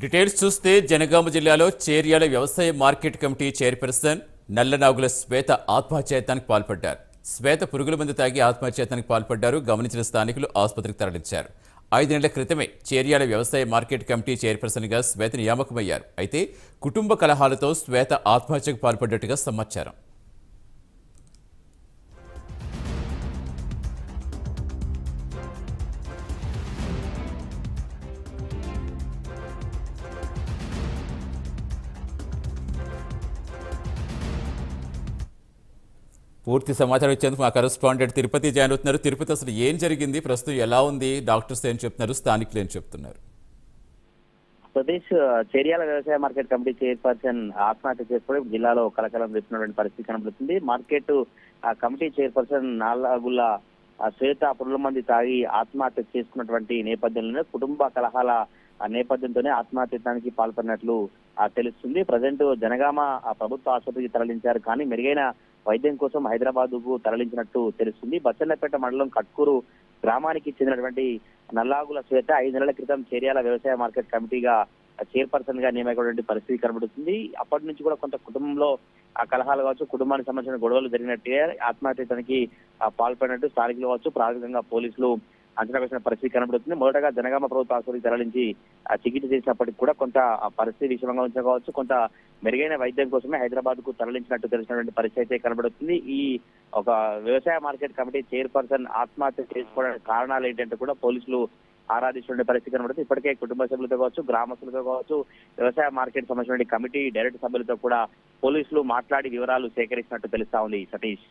Details చూస్తే జనగామ జిల్లాలో చేర్యాల వ్యవసాయ market committee chairperson Nallanagula Shweta ఆత్మహత్యాయత్నానికి పాల్పడ్డారు. శ్వేత పురుగుల మందు తాగి ఆత్మహత్యాయత్నానికి పాల్పడ్డారు. గమనించిన స్థానికులు ఆసుపత్రికి తరలించారు. ఐదు నెలల క్రితమే చేర్యాల వ్యవసాయ మార్కెట్ కమిటీ చైర్పర్సన్గా శ్వేత నియామకమయ్యారు. అయితే కుటుంబ కలహాలతో శ్వేత ఆత్మహత్యకు పాల్పడ్డట్టుగా సమాచారం. పూర్తి సమాచారం ఇచ్చేందుకు మా కరెస్పాండెంట్ తిరుపతి జాయిన్ అవుతున్నారు. తిరుపతి అసలు ఏం జరిగింది? ప్రస్తుతం ఎలా ఉంది? డాక్టర్స్ ఏం చెప్తున్నారు? స్థానికులు ఏం చెప్తున్నారు? సతీష్ చేర్యాల వ్యవసాయ మార్కెట్ కమిటీ చైర్పర్సన్ ఆత్మహత్య చేసుకోవడం జిల్లాలో కలకలం రేపినటువంటి పరిస్థితి కనబడుతుంది. మార్కెట్ ఆ కమిటీ చైర్పర్సన్ నాలుగుల శ్వేత పురుల మంది తాగి ఆత్మహత్య చేసుకున్నటువంటి నేపథ్యంలోనే కుటుంబ కలహాల ఆ నేపథ్యంతోనే ఆత్మహత్యకి పాల్పడినట్లు తెలుస్తుంది. ప్రజెంట్ జనగామ ఆ ప్రభుత్వ ఆసుపత్రికి తరలించారు. కానీ మెరుగైన వైద్యం కోసం హైదరాబాద్కు తరలించినట్టు తెలుస్తుంది. బచ్చన్నపేట మండలం కట్కూరు గ్రామానికి చెందినటువంటి నల్లాగుల శ్వేత ఐదు నెలల క్రితం చేర్యాల వ్యవసాయ మార్కెట్ కమిటీగా చైర్పర్సన్గా నియమైనటువంటి పరిస్థితి కనబడుతుంది. అప్పటి నుంచి కూడా కొంత కుటుంబంలో ఆ కలహాలు కావచ్చు కుటుంబానికి సంబంధించిన గొడవలు జరిగినట్టే ఆత్మహత్యకి పాల్పడినట్టు స్థానికులు కావచ్చు ప్రాథమికంగా పోలీసులు అంచనా వేసిన పరిస్థితి కనబడుతుంది. మొదటగా జనగామ ప్రభుత్వ ఆసుపత్రికి తరలించి చికిత్స చేసినప్పటికీ కూడా కొంత పరిస్థితి విషమంగా ఉంచుకోవచ్చు కొంత మెరుగైన వైద్యం కోసమే హైదరాబాద్కు తరలించినట్టు తెలిసినటువంటి పరిస్థితి అయితే కనబడుతుంది. ఈ ఒక వ్యవసాయ మార్కెట్ కమిటీ చైర్పర్సన్ ఆత్మహత్య చేసుకోవడానికి కారణాలు ఏంటంటే కూడా పోలీసులు ఆరాధించిన పరిస్థితి కనబడుతుంది. ఇప్పటికే కుటుంబ సభ్యులతో కావచ్చు గ్రామస్తులతో కావచ్చు వ్యవసాయ మార్కెట్ సంబంధించిన కమిటీ డైరెక్ట్ సభ్యులతో కూడా పోలీసులు మాట్లాడి వివరాలు సేకరించినట్టు తెలుస్తా ఉంది సతీష్.